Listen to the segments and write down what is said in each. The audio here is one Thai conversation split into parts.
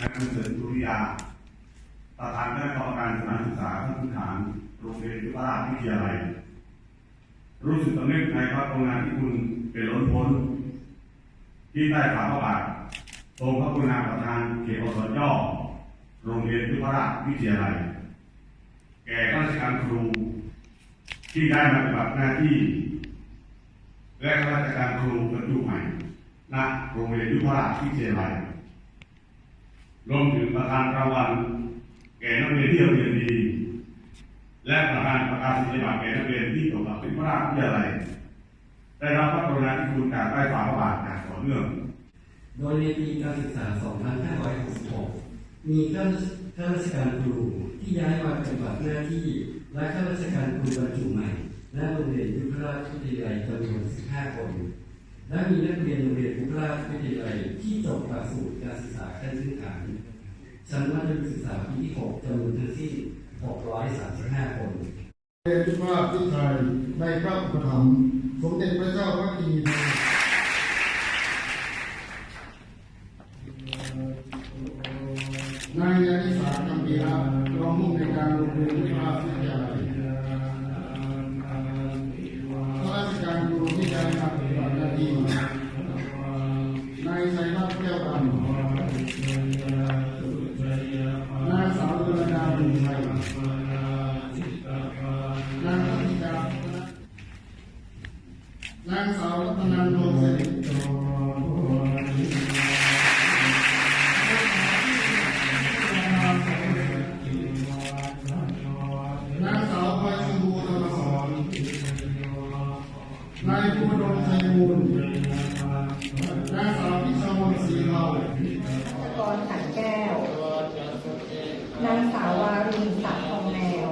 นายคำเสริญสุริยา ประธานคณะกรรมการสถานศึกษาขั้นพื้นฐานโรงเรียนยุพราชวิทยาลัย รู้สึกสำนึกในพระกรุณาธิคุณเป็นล้นพ้น ที่ได้ฝ่าพระบาททรงพระกรุณาประทานเขตอสย่อโรงเรียนยุพราชวิทยาลัย แก่ข้าราชการครู ที่ได้มาปฏิบัติหน้าที่ และข้าราชการครูบรรจุใหม่ณโรงเรียนยุพราชวิทยาลัย รวมถึงประธานรางวัลแก่นักเรียนที่เรียนดี และประธานประกาศนียบัตรแก่นักเรียนที่จบหลักวิทยาชวิทยาลัยได้รับพระกรุณาธิคุณจากใต้ฝ่าพระบาทอย่างต่อเนื่อง โดยในปีการศึกษา 2566 มีข้าข้าราชการครูที่ย้ายมาปฏิบัติหน้าที่ และข้าราชการครูบรรจุใหม่ณโรงเรียนยุพราชวิทยาลัยจำนวน 15 คน และมีนักเรียนโรงเรียนยุพราชวิทยาลัยที่จบหลักสูตรการศึกษาขั้นพื้นฐาน ชั้นมักศึกษาปีที่6จำนวนทั้งสิ้น635 คนเรียนสุภาพที่ไทยในพระอุปถัมภ์สมเด็จพระเจ้าพระกี นางสาวรัตนันโรมเสด็จนางสาวพลอยชมพูธรรมสอนนายภูดมชัยมูลนางสาวพิชามนศรีเทากรขันแก้ว นางสาววารีสักทองแมว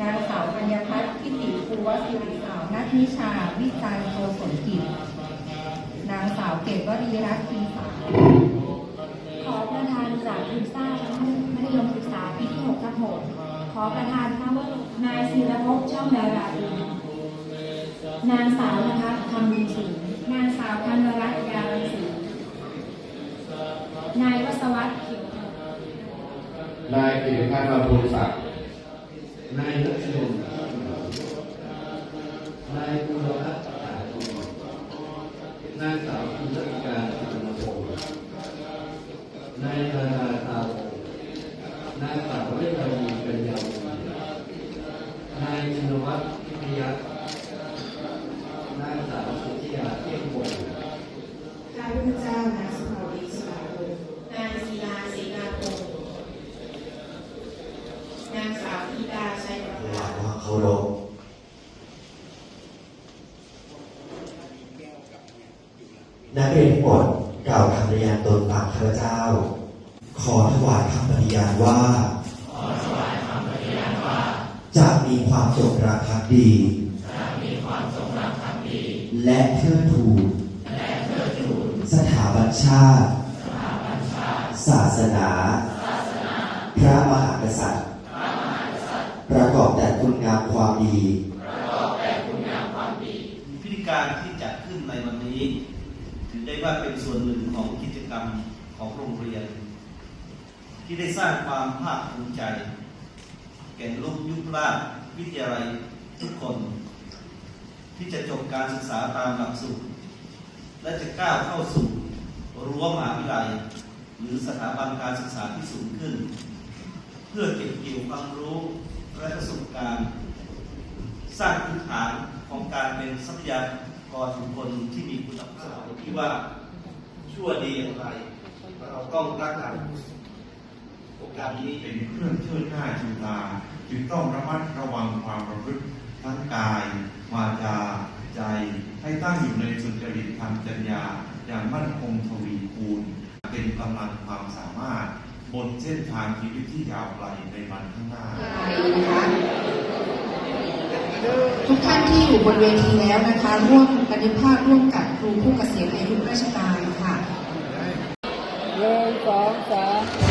นางสาวธัญพัฒน์พิติภูวศิริสาว นักนิชาวิจัยโกศลกิจ นางสาวเกตวรีรัตน์ทีสาวขอประธานจากทุนซ่ามัธยมศึกษาปีที่6ทับ6ขอประธานพระวรนายศิรภพช่องดาราดีนางสาวนภัสคำบุญศรีนางสาวพันวรัตน์ยาลังสีนายวัศวัฒน์เขียวนายกิติพัฒน์มาบุญศักดิ์นายนัชยนต์นายบุรพัฒน์อาลีนางสาวคุณรัติการสุนทร ในายธาราตาโอนางสาวเวทวีปัญญาวนายชินวัตรพิทยะนางสาวสุธิยาเที่ยงวงศ์ข้าพเจ้านางสุภาวีสลาคงนางศิลาเสนาคงนางสาวธิดาชัยประหภาลังว่าเคารพนักเรียนทั้งหมด กล่าวคำปฏิญาณตนตามข้าพเจ้า ขอถวายคำปฏิญาณว่าจะมีความจงรักภักดี และเทิดทูนสถาบันชาติ ศาสนาพระมหากษัตริย์ ประกอบแต่คุณงามความดี พิธีการที่จัดขึ้นในวันนี้ ถือได้ว่าเป็นส่วนหนึ่งของกิจกรรมของโรงเรียน ที่ได้สร้างความภาคภูมิใจ แก่ลูกยุคราชวิทยาลัยทุกคน ที่จะจบการศึกษาตามหลักสูตรและจะก้าวเข้าสู่รั้วมหาวิทยาลัย หรือสถาบันการศึกษาที่สูงขึ้น เพื่อเก็บเกี่ยวความรู้และประสบการณ์ สร้างพื้นฐานของการเป็นทรัพยากร บุคคลที่มีคุณภาพที่ว่าชั่วดีอย่างไรเราต้องรักกันโอกาสนี้เป็นเครื่องเชิดหน้าชูตา จึงต้องระมัดระวังความประพฤติทั้งกาย วาจา ใจ ให้ตั้งอยู่ในสุจริตธรรมจรรยา อย่างมั่นคงทวีคูณ เป็นกำลังความสามารถ บนเส้นทางชีวิตที่ยาวไกลในวันข้างหน้า ทุกท่านที่อยู่บนเวทีแล้วนะคะ ร่วมบันทึกภาพร่วมกับครูผู้เกษียณอายุราชการค่ะหนึ่สองสาม